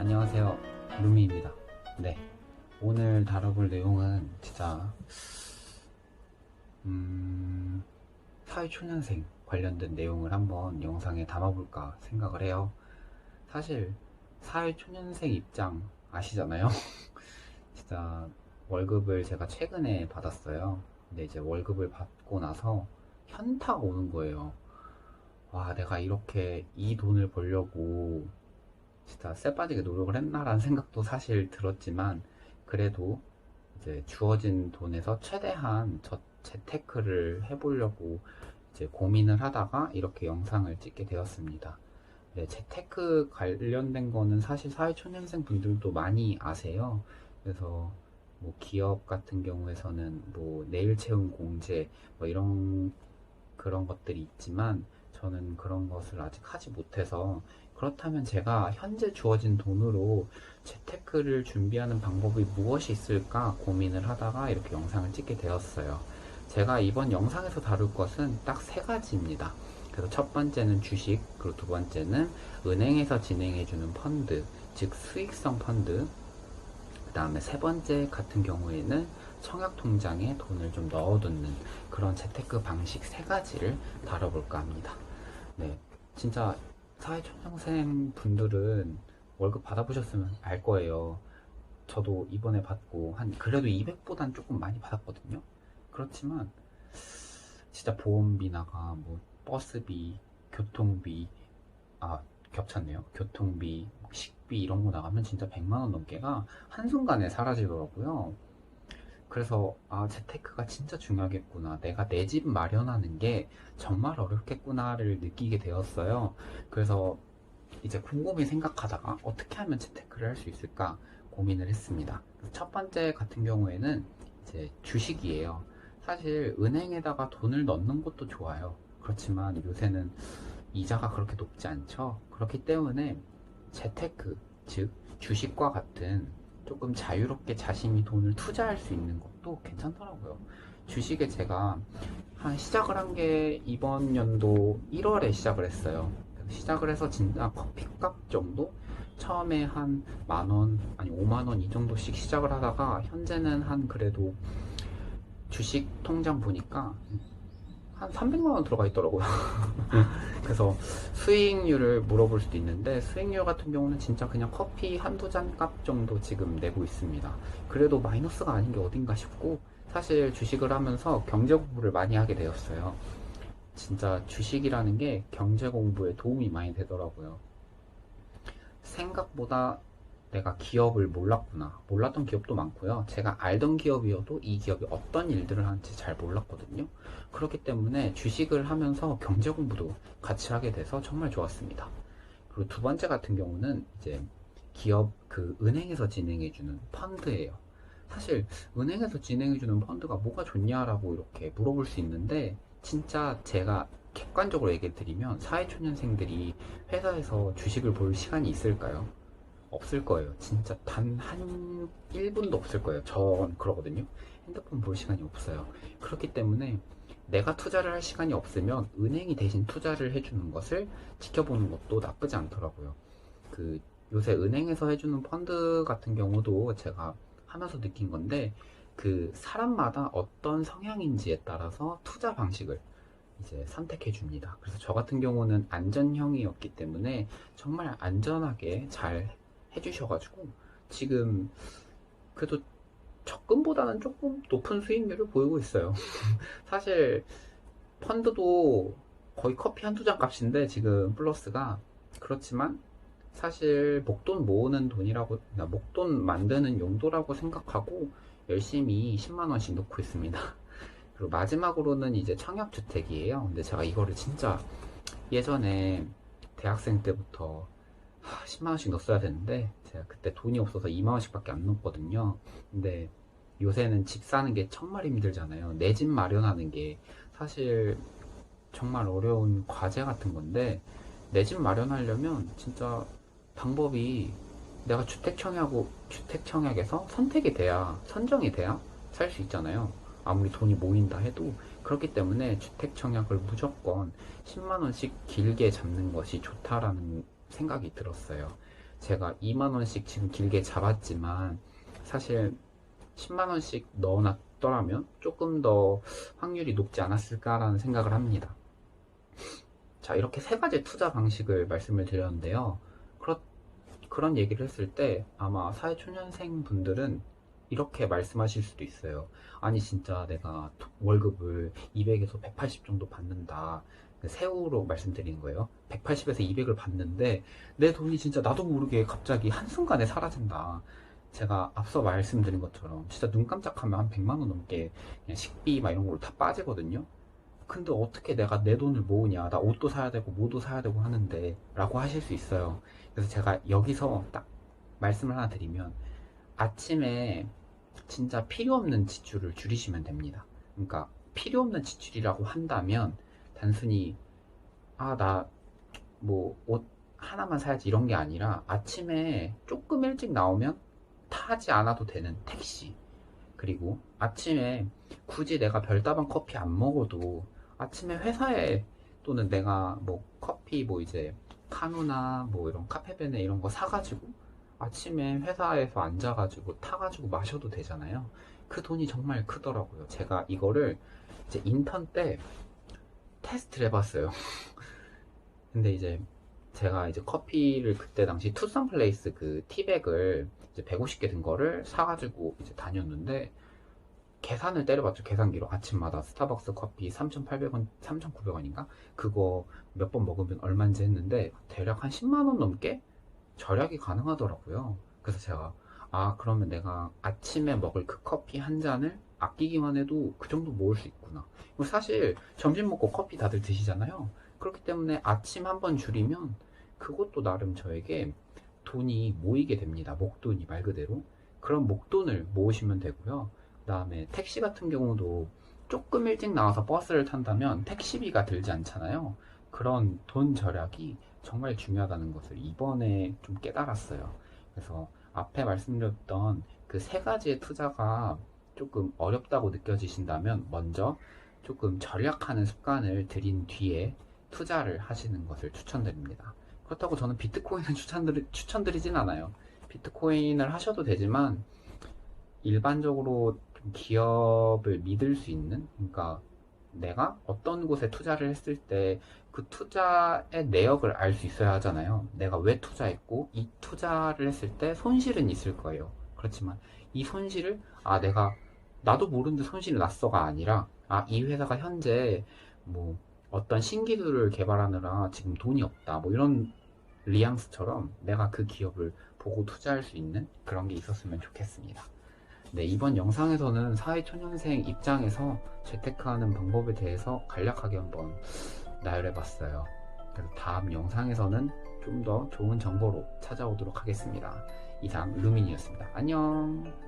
안녕하세요. 루미입니다. 네. 오늘 다뤄볼 내용은 진짜, 음, 사회초년생 관련된 내용을 한번 영상에 담아볼까 생각을 해요. 사실, 사회초년생 입장 아시잖아요? 진짜, 월급을 제가 최근에 받았어요. 근데 이제 월급을 받고 나서 현타가 오는 거예요. 와, 내가 이렇게 이 돈을 벌려고 진짜 쎄 빠지게 노력을 했나라는 생각도 사실 들었지만 그래도 이제 주어진 돈에서 최대한 저 재테크를 해보려고 이제 고민을 하다가 이렇게 영상을 찍게 되었습니다. 네, 재테크 관련된 거는 사실 사회초년생 분들도 많이 아세요. 그래서 뭐 기업 같은 경우에서는 뭐 내일 채운 공제 뭐 이런 그런 것들이 있지만 저는 그런 것을 아직 하지 못해서 그렇다면 제가 현재 주어진 돈으로 재테크를 준비하는 방법이 무엇이 있을까 고민을 하다가 이렇게 영상을 찍게 되었어요. 제가 이번 영상에서 다룰 것은 딱 세 가지입니다. 그래서 첫 번째는 주식, 그리고 두 번째는 은행에서 진행해주는 펀드, 즉 수익성 펀드, 그 다음에 세 번째 같은 경우에는 청약 통장에 돈을 좀 넣어두는 그런 재테크 방식 세 가지를 다뤄볼까 합니다. 네, 진짜 사회초년생 분들은 월급 받아보셨으면 알 거예요. 저도 이번에 받고 한 그래도 200보단 조금 많이 받았거든요. 그렇지만 진짜 보험비 나가 뭐 버스비, 교통비 아 겹쳤네요. 교통비, 식비 이런 거 나가면 진짜 100만 원 넘게가 한순간에 사라지더라고요. 그래서 아 재테크가 진짜 중요하겠구나. 내가 내 집 마련하는 게 정말 어렵겠구나를 느끼게 되었어요. 그래서 이제 곰곰이 생각하다가 어떻게 하면 재테크를 할 수 있을까 고민을 했습니다. 첫 번째 같은 경우에는 이제 주식이에요. 사실 은행에다가 돈을 넣는 것도 좋아요. 그렇지만 요새는 이자가 그렇게 높지 않죠. 그렇기 때문에 재테크, 즉 주식과 같은 조금 자유롭게 자신이 돈을 투자할 수 있는 것도 괜찮더라고요. 주식에 제가 한 시작을 한 게 이번 연도 1월에 시작을 했어요. 시작을 해서 진짜 커피값 정도? 처음에 한 만원, 아니 5만원 이 정도씩 시작을 하다가 현재는 한 그래도 주식 통장 보니까 한 300만 원 들어가 있더라고요. 그래서 수익률을 물어볼 수도 있는데 수익률 같은 경우는 진짜 그냥 커피 한두 잔 값 정도 지금 내고 있습니다. 그래도 마이너스가 아닌 게 어딘가 싶고 사실 주식을 하면서 경제 공부를 많이 하게 되었어요. 진짜 주식이라는 게 경제 공부에 도움이 많이 되더라고요. 생각보다 내가 기업을 몰랐구나. 몰랐던 기업도 많고요. 제가 알던 기업이어도 이 기업이 어떤 일들을 하는지 잘 몰랐거든요. 그렇기 때문에 주식을 하면서 경제 공부도 같이 하게 돼서 정말 좋았습니다. 그리고 두 번째 같은 경우는 이제 기업 그 은행에서 진행해주는 펀드예요. 사실 은행에서 진행해주는 펀드가 뭐가 좋냐라고 이렇게 물어볼 수 있는데 진짜 제가 객관적으로 얘기를 드리면 사회초년생들이 회사에서 주식을 볼 시간이 있을까요? 없을 거예요. 진짜 단 한 1분도 없을 거예요. 전 그러거든요. 핸드폰 볼 시간이 없어요. 그렇기 때문에 내가 투자를 할 시간이 없으면 은행이 대신 투자를 해주는 것을 지켜보는 것도 나쁘지 않더라고요. 그 요새 은행에서 해주는 펀드 같은 경우도 제가 하면서 느낀 건데 그 사람마다 어떤 성향인지에 따라서 투자 방식을 이제 선택해 줍니다. 그래서 저 같은 경우는 안전형이었기 때문에 정말 안전하게 잘 해주셔가지고 지금 그래도 적금보다는 조금 높은 수익률을 보이고 있어요. 사실 펀드도 거의 커피 한두 잔 값인데 지금 플러스가 그렇지만 사실 목돈 모으는 돈이라고 그러니까 목돈 만드는 용도라고 생각하고 열심히 10만 원씩 넣고 있습니다. 그리고 마지막으로는 이제 청약주택이에요. 근데 제가 이거를 진짜 예전에 대학생 때부터 10만원씩 넣었어야 되는데 제가 그때 돈이 없어서 2만원씩 밖에 안 넣었거든요. 근데 요새는 집 사는 게 정말 힘들잖아요. 내 집 마련하는 게 사실 정말 어려운 과제 같은 건데 내 집 마련하려면 진짜 방법이 내가 주택청약하고 주택청약에서 선택이 돼야 선정이 돼야 살 수 있잖아요. 아무리 돈이 모인다 해도. 그렇기 때문에 주택청약을 무조건 10만원씩 길게 잡는 것이 좋다라는 생각이 들었어요. 제가 2만원씩 지금 길게 잡았지만 사실 10만원씩 넣어놨더라면 조금 더 확률이 높지 않았을까라는 생각을 합니다. 자, 이렇게 세 가지 투자 방식을 말씀을 드렸는데요. 그렇, 그런 얘기를 했을 때 아마 사회초년생 분들은 이렇게 말씀하실 수도 있어요. 아니, 진짜 내가 월급을 200에서 180 정도 받는다. 세후로 말씀드리는 거예요. 180에서 200을 받는데 내 돈이 진짜 나도 모르게 갑자기 한순간에 사라진다. 제가 앞서 말씀드린 것처럼 진짜 눈 깜짝하면 한 100만 원 넘게 식비 막 이런 걸로 다 빠지거든요. 근데 어떻게 내가 내 돈을 모으냐? 나 옷도 사야 되고 뭐도 사야 되고 하는데 라고 하실 수 있어요. 그래서 제가 여기서 딱 말씀을 하나 드리면 아침에 진짜 필요 없는 지출을 줄이시면 됩니다. 그러니까 필요 없는 지출이라고 한다면 단순히 아 나 뭐 옷 하나만 사야지 이런 게 아니라 아침에 조금 일찍 나오면 타지 않아도 되는 택시 그리고 아침에 굳이 내가 별다방 커피 안 먹어도 아침에 회사에 또는 내가 뭐 커피 뭐 이제 카누나 뭐 이런 카페베네 이런 거 사가지고 아침에 회사에서 앉아가지고 타가지고 마셔도 되잖아요. 그 돈이 정말 크더라고요. 제가 이거를 이제 인턴 때 테스트를 해봤어요. 근데 이제 제가 이제 커피를 그때 당시 투썸 플레이스 그 티백을 이제 150개 든 거를 사가지고 이제 다녔는데 계산을 때려봤죠 계산기로 아침마다 스타벅스 커피 3,800원, 3,900원인가 그거 몇 번 먹으면 얼마인지 했는데 대략 한 10만 원 넘게 절약이 가능하더라고요. 그래서 제가 아 그러면 내가 아침에 먹을 그 커피 한 잔을 아끼기만 해도 그 정도 모을 수 있구나. 사실 점심 먹고 커피 다들 드시잖아요. 그렇기 때문에 아침 한 번 줄이면 그것도 나름 저에게 돈이 모이게 됩니다. 목돈이 말 그대로. 그런 목돈을 모으시면 되고요. 그 다음에 택시 같은 경우도 조금 일찍 나와서 버스를 탄다면 택시비가 들지 않잖아요. 그런 돈 절약이 정말 중요하다는 것을 이번에 좀 깨달았어요. 그래서 앞에 말씀드렸던 그 세 가지의 투자가 조금 어렵다고 느껴지신다면 먼저 조금 절약하는 습관을 들인 뒤에 투자를 하시는 것을 추천드립니다. 그렇다고 저는 비트코인을 추천드리, 추천드리진 않아요. 비트코인을 하셔도 되지만 일반적으로 좀 기업을 믿을 수 있는 그러니까 내가 어떤 곳에 투자를 했을 때 그 투자의 내역을 알 수 있어야 하잖아요. 내가 왜 투자했고 이 투자를 했을 때 손실은 있을 거예요. 그렇지만 이 손실을 아 내가 나도 모르는데 손실이 났어가 아니라 아 이 회사가 현재 뭐 어떤 신기술을 개발하느라 지금 돈이 없다 뭐 이런 리앙스처럼 내가 그 기업을 보고 투자할 수 있는 그런 게 있었으면 좋겠습니다. 네, 이번 영상에서는 사회초년생 입장에서 재테크하는 방법에 대해서 간략하게 한번 나열해 봤어요. 그래서 다음 영상에서는 좀 더 좋은 정보로 찾아오도록 하겠습니다. 이상 루민이었습니다. 안녕!